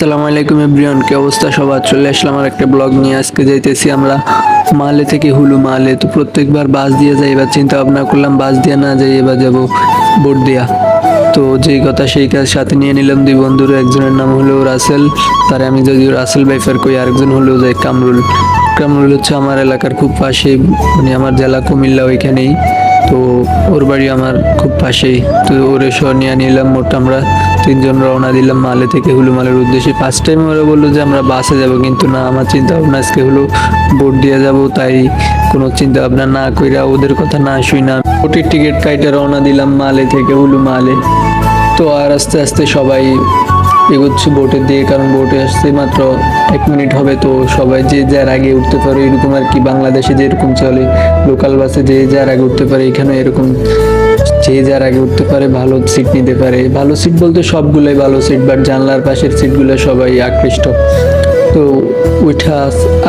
আসসালামু আলাইকুম এভরিওয়ান, কি অবস্থা? সবার চলে আসলাম আর একটা ব্লগ নিয়ে। আজকে যাইতেছি আমরা মালে থেকে হুলু মালে। তো প্রত্যেকবার বাস দিয়ে যাই, এবার চিন্তা ভাবনা করলাম বাস দিয়ে না যাই এবার যাব বোট দিয়া। তো যেই কথা সেই কাজ সাথে নিয়ে নিলাম দুই বন্ধুর, একজনের নাম হলো রাসেল, তারে আমি যদিও রাসেল বাইফার কই, আরেকজন হলো যে কামরুল। কামরুল হচ্ছে আমার এলাকার খুব পাশে মানে আমার জেলা কুমিল্লা ওইখানেই। তো ওর বাড়ি আমার খুব পাশেই। তো ওরে সহ নিয়ে নিলাম, মোট আমরা তিনজন রওনা দিলাম মালে থেকে হুলুমালের উদ্দেশ্যে। ফার্স্ট টাইম ওরা বলল যে আমরা বাসে যাব, কিন্তু না, আমার চিন্তা ভাবনা আজকে হলো বোট দিয়ে যাব, তাই কোনো চিন্তা ভাবনা না কইরা ওদের কথা না শুই না। বোটের টিকিট কাইটে রওনা দিলাম মালে থেকে হুলু মালে। তো আর আস্তে আস্তে সবাই এগোচ্ছে বোটের দিয়ে কারণ বোটে আসতে মাত্র এক মিনিট হবে, তো সবাই যে যার আগে উঠতে পারে এরকম আর কি। বাংলাদেশে যেরকম চলে লোকাল বাসে যে যার আগে উঠতে পারে এখানে এরকম। যে যার আগে উঠতে পারে, ভালো সিট নিতে পারে। ভালো সিট বলতে সবগুলোই ভালো সিট বাট জানলার পাশের সিটগুলো সবাই আকৃষ্ট। তো উঠা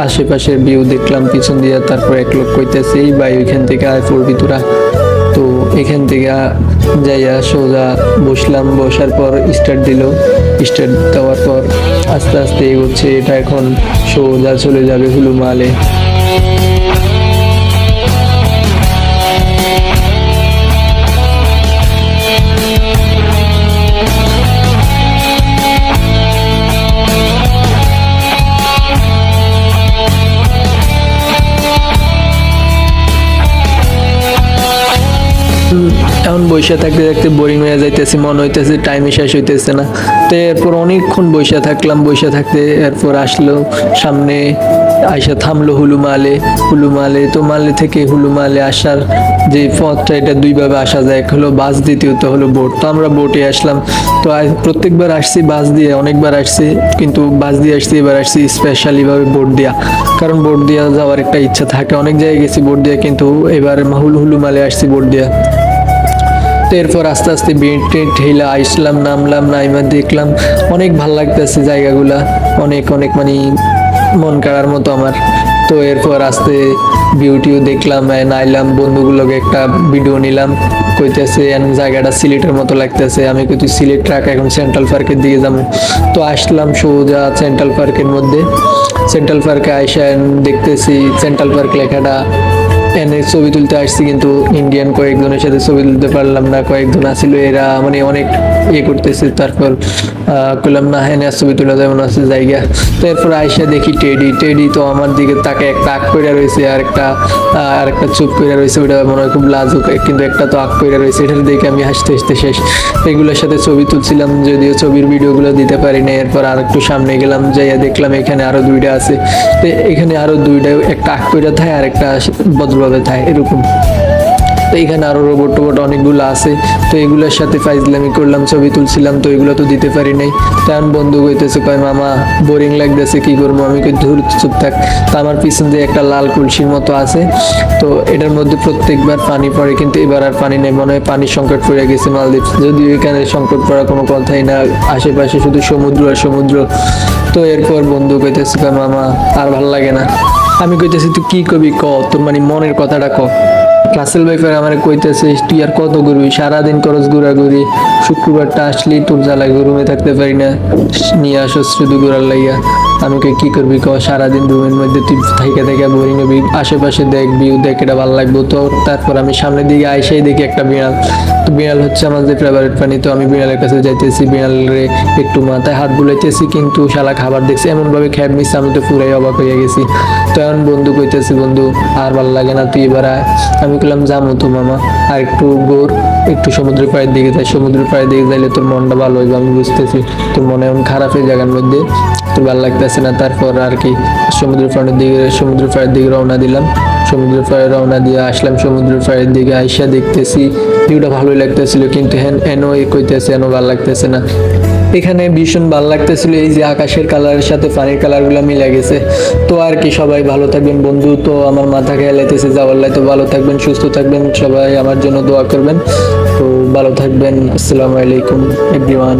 আশেপাশের ভিউ দেখলাম, পিছন দিয়ে তারপর এক লোক কইতেছে, এই ভাই, ওইখান থেকে আয় পড়বি তোরা এখান থেকে যাইয়া সোজা বসলাম, বসার পর স্টার্ট দিল। স্টার্ট দেওয়ার পর আস্তে আস্তে এগোচ্ছে। এটা এখন সোজা চলে যাবে হুলুমালে। এখন বসে থাকতে থাকতে বোরিং হয়ে যাইতেছে, মনে হইতেছে টাইমে শেষ হইতেছে না। তো এরপর অনেকক্ষণ বসে থাকলাম বসে থাকতে এরপর আসলো, সামনে আইসা থামলো হুলুমালে। হুলুমালে তো মালে থেকে হুলুমালে আসার যে পথটা, এটা দুইভাবে আসা যায়। এক হলো বাস, দ্বিতীয়ত হলো বোট তো আমরা বোটে আসলাম। তো প্রত্যেকবার আসছি বাস দিয়ে, অনেকবার আসছি, কিন্তু বাস দিয়ে আসছি, এবার আসছি স্পেশালি ভাবে বোট দিয়া। কারণ বোট দিয়া যাওয়ার একটা ইচ্ছা থাকে। অনেক জায়গায় গেছি বোট দিয়া, কিন্তু এবার হুল হুলুমালে আসছি বোট দিয়া। তো এরপর আস্তে আস্তে টেড ঠেলা আসলাম, নামলাম, নাইমা দেখলাম, অনেক ভালো লাগতেছে জায়গাগুলা, অনেক অনেক মানে মন কাড়ার মতো আমার। তো এরপর আস্তে বিউটিও দেখলাম নাইলাম, বন্ধুগুলোকে একটা ভিডিও নিলাম, কইতেছে জায়গাটা সিলেটের মতো লাগতেছে, আমি কই তুই সিলেট ট্রাক, এখন সেন্ট্রাল পার্কের দিকে যাব। তো আসলাম সোজা সেন্ট্রাল পার্কের মধ্যে। সেন্ট্রাল পার্কে আইসা দেখতেছি সেন্ট্রাল পার্ক লেখাটা এনে ছবি তুলতে আসছি কিন্তু ইন্ডিয়ান কয়েকজনের সাথে ছবি তুলতে পারলাম না। কয়েকজন আসছিল এরা মানে অনেক ইয়ে করতেছে। তারপর করলাম না আর ছবি তোলা যেমন আছে জায়গা। তো এরপর আইসা দেখি টেডি। টেডি তো আমার দিকে তাকে একটা আগ করে রয়েছে আর একটা আর একটা চুপ করে রয়েছে ওটা মনে হয় খুব লাজুক, কিন্তু একটা তো আগ করে রয়েছে এটার দেখে আমি হাসতে হাসতে শেষ। এগুলোর সাথে ছবি তুলছিলাম, যদিও ছবির ভিডিওগুলো দিতে পারি না এরপর আর একটু সামনে গেলাম, যাইয়া দেখলাম এখানে আরও দুইটা আছে। তো এখানে আরও দুইটা, একটা আগ করে থাকে আর একটা ভদ্রভাবে থাকে এরকম। তো এখানে আরও রোবট টোবট অনেকগুলো আছে। তো এগুলোর সাথে ফাইজলামি করলাম, ছবি তুলছিলাম, তো এগুলো তো দিতে পারি নাই। তেমন বন্ধু কইতেছে, কয়, মামা বোরিং লাগতেছে, কি করব? আমি কই, ধুর, চুপ থাক। তো আমার পিছন দিয়ে একটা লাল কলসির মতো আছে। তো এটার মধ্যে প্রত্যেকবার পানি পড়ে, কিন্তু এবার আর পানি নেই। মনে হয় পানির সংকট পড়ে গেছে মালদ্বীপ। যদিও এখানে সংকট পড়া কোনো কথাই না আশেপাশে শুধু সমুদ্র আর সমুদ্র। তো এরপর বন্ধু কইতেছে, কয়, মামা, আর ভালো লাগে না। আমি কইতেছি, তুই কি কবি ক? তোর মানে মনের কথাটা ক। রাসেল ভাই আমার কইতেছে, তুই আর কত ঘুরবি সারাদিন করস ঘোরাঘুরি, শুক্রবারটা আসলি তোর জ্বালায় রুমে থাকতে পারি না। নিয়ে আসো শুধু ঘুরার লাইয়া আমি কই কি করবি ক সারাদিন রুমের মধ্যে তুই থেকে থেকে বোরিং হবি আশেপাশে দেখবি দেখ এটা ভালো লাগবে তো তারপর আমি সামনের দিকে আইসেই দেখি একটা বিড়াল। তো বিড়াল হচ্ছে আমার যে ফেভারিট প্রাণী, তো আমি বিড়ালের কাছে যাইতেছি বিড়ালের একটু মাথায় হাত বুলাইতেছি, কিন্তু শালা খাবার দেখছি এমন ভাবে খ্যাপ মিস আমি তো পুরাই অবাক হয়ে গেছি। তো এখন বন্ধু কইতেছি, বন্ধু, আর ভালো লাগে না, তুই এবার। আমি বললাম যাব তো মামা, আর একটু গোর একটু সমুদ্রের পায়ের দিকে যাই, সমুদ্রের পায়ের দিকে যাইলে তোর মনটা ভালো হইবে, আমি বুঝতেছি। তোর মনে এমন খারাপ এই জায়গার মধ্যে তোর ভালো লাগতেছে না, তারপর আর কি। সমুদ্রের পাড়ের দিকে, সমুদ্রের পাড়ের দিকে রওনা দিলাম। সমুদ্রের পাড়ে রওনা দিয়ে আসলাম, সমুদ্রের পাড়ের দিকে আইসা দেখতেছি, ভিউটা ভালোই লাগতেছিল, কিন্তু হ্যান এনও এ কইতেছে এনও ভালো লাগতেছে না। এখানে ভীষণ ভালো লাগতেছিল, এই যে আকাশের কালারের সাথে পানির কালারগুলো মিলে গেছে। তো আর কি, সবাই ভালো থাকবেন বন্ধু। তো আমার মাথা খেয়ালাইতেছে যাওয়ার লাই তো ভালো থাকবেন, সুস্থ থাকবেন, সবাই আমার জন্য দোয়া করবেন। তো ভালো থাকবেন, আসসালামু আলাইকুম এভরিওয়ান